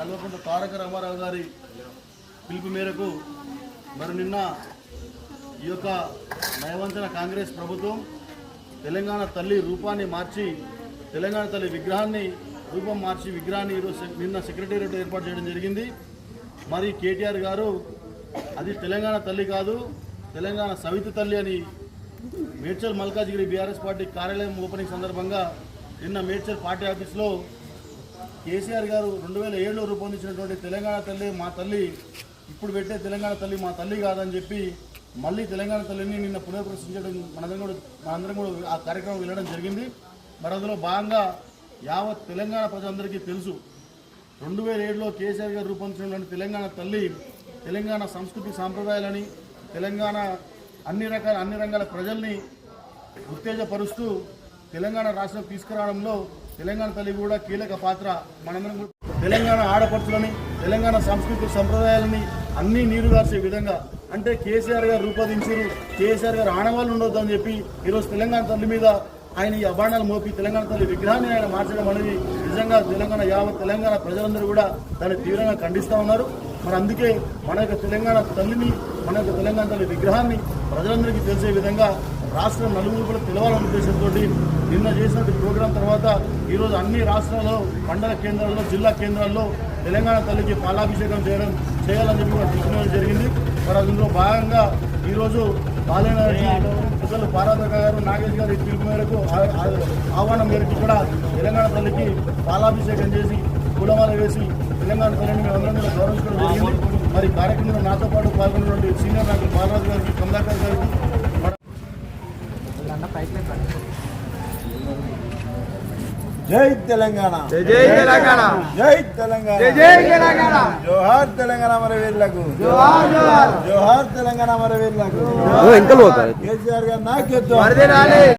కల్వకుంట తారక రామారావు గారి పిలుపు మేరకు మరి నిన్న ఈ యొక్క నయవంచన కాంగ్రెస్ ప్రభుత్వం తెలంగాణ తల్లి రూపాన్ని మార్చి తెలంగాణ తల్లి విగ్రహాన్ని రూపం మార్చి విగ్రహాన్ని ఈరోజు నిన్న సెక్రటేరియట్ ఏర్పాటు చేయడం జరిగింది. మరి కేటీఆర్ గారు అది తెలంగాణ తల్లి కాదు తెలంగాణ సవితి తల్లి అని మేడ్చల్ మల్కాజ్గిరి బీఆర్ఎస్ పార్టీ కార్యాలయం ఓపెనింగ్ సందర్భంగా నిన్న మేడ్చల్ పార్టీ ఆఫీస్లో కేసీఆర్ గారు రెండు వేల ఏడులో రూపొందించినటువంటి తెలంగాణ తల్లి మా తల్లి ఇప్పుడు పెట్టే తెలంగాణ తల్లి మా తల్లి కాదని చెప్పి మళ్ళీ తెలంగాణ తల్లిని నిన్న పునఃప్రశ్నించడం మనందరం కూడా మనందరం కూడా ఆ కార్యక్రమం వెళ్ళడం జరిగింది. మరి అందులో భాగంగా యావత్ తెలంగాణ ప్రజలందరికీ తెలుసు రెండు వేల ఏడులో కేసీఆర్ గారు రూపొందించినటువంటి తెలంగాణ తల్లి తెలంగాణ సంస్కృతి సాంప్రదాయాలని తెలంగాణ అన్ని రకాల అన్ని రంగాల ప్రజల్ని ఉత్తేజపరుస్తూ తెలంగాణ రాష్ట్రం తీసుకురావడంలో తెలంగాణ తల్లి కూడా కీలక పాత్ర మనందరం తెలంగాణ ఆడపడుచులని తెలంగాణ సంస్కృతి సంప్రదాయాలని అన్నీ నీరుగార్చే విధంగా. అంటే కేసీఆర్ గారు రూపొందించారు. కేసీఆర్ గారు ఆనవాళ్ళు ఉండొద్దని చెప్పి ఈరోజు తెలంగాణ తల్లి మీద ఆయన ఈ అభాండాలు మోపి తెలంగాణ తల్లి విగ్రహాన్ని ఆయన మార్చడం అనేది నిజంగా తెలంగాణ యావత్ తెలంగాణ ప్రజలందరూ కూడా దాన్ని తీవ్రంగా ఖండిస్తూ ఉన్నారు. మరి అందుకే మన యొక్క తెలంగాణ తల్లిని మన యొక్క తెలంగాణ తల్లి విగ్రహాన్ని ప్రజలందరికీ తెలిసే విధంగా రాష్ట్రం నలుగురు కూడా తెలవాలనే ఉద్దేశంతో నిన్న చేసినటువంటి ప్రోగ్రాం తర్వాత ఈరోజు అన్ని రాష్ట్రాల్లో మండల కేంద్రాల్లో జిల్లా కేంద్రాల్లో తెలంగాణ తల్లికి పాలాభిషేకం చేయడం చేయాలని చెప్పి కూడా తీసుకునేది జరిగింది. మరి అందులో భాగంగా ఈరోజు బాలేనాటి ప్రజలు పారాధక గారు నాగేష్ గారి పిలుపు మేరకు ఆహ్వానం మేరకు కూడా తెలంగాణ తల్లికి పాలాభిషేకం చేసి పూలమాల వేసి తెలంగాణ తల్లిని మేమందరం కూడా గౌరవించడం జరిగింది. మరి కార్యక్రమంలో నాతో పాటు పాల్గొన్నటువంటి సీనియర్ నాయకులు బాలరాజు గారికి కమలాకర్ గారికి జై తెలంగాణ. జై జై తెలంగాణ. జై తెలంగాణ. జై జై తెలంగాణ. జోహార్ తెలంగాణ మన వీరులకు జోహార్ జోహార్. జోహార్ తెలంగాణ మన ఇంకా కేసీఆర్ గారు రాలే